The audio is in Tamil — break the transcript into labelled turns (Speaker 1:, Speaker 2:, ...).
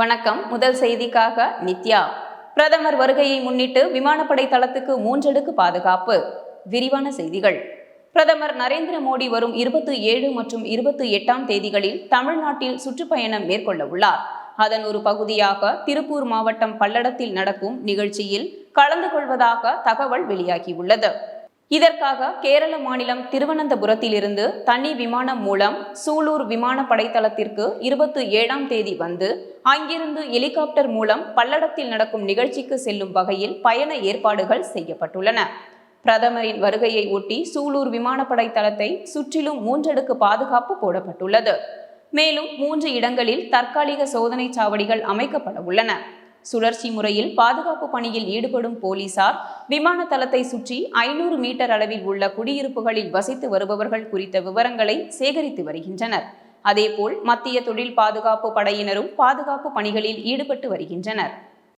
Speaker 1: வணக்கம். முதல் செய்திக்காக நித்யா. பிரதமர் வருகையை முன்னிட்டு விமானப்படை தளத்துக்கு மூன்றடுக்கு பாதுகாப்பு. விரிவான செய்திகள். பிரதமர் நரேந்திர மோடி வரும் இருபத்தி ஏழு மற்றும் இருபத்தி எட்டாம் தேதிகளில் தமிழ்நாட்டில் சுற்றுப்பயணம் மேற்கொள்ள உள்ளார். அதன் ஒரு பகுதியாக திருப்பூர் மாவட்டம் பல்லடத்தில் நடக்கும் நிகழ்ச்சியில் கலந்து கொள்வதாக தகவல் வெளியாகியுள்ளது. இதற்காக கேரள மாநிலம் திருவனந்தபுரத்திலிருந்து தனி விமானம் மூலம் சூலூர் விமானப்படை தளத்திற்கு இருபத்தி ஏழாம் தேதி வந்து அங்கிருந்து ஹெலிகாப்டர் மூலம் பல்லடத்தில் நடக்கும் நிகழ்ச்சிக்கு செல்லும் வகையில் பயண ஏற்பாடுகள் செய்யப்பட்டுள்ளன. பிரதமரின் வருகையை ஒட்டி சூலூர் விமானப்படை தளத்தை சுற்றிலும் மூன்றடுக்கு பாதுகாப்பு போடப்பட்டுள்ளது. மேலும் மூன்று இடங்களில் தற்காலிக சோதனை சாவடிகள் அமைக்கப்பட உள்ளன. சுழற்சி முறையில் பாதுகாப்பு பணியில் ஈடுபடும் போலீசார் விமான தளத்தை சுற்றி ஐநூறு மீட்டர் அளவில் உள்ள குடியிருப்புகளில் வசித்து வருபவர்கள் குறித்த விவரங்களை சேகரித்து வருகின்றனர். அதேபோல் மத்திய தொழில் பாதுகாப்பு படையினரும் பாதுகாப்பு பணிகளில் ஈடுபட்டு வருகின்றனர்.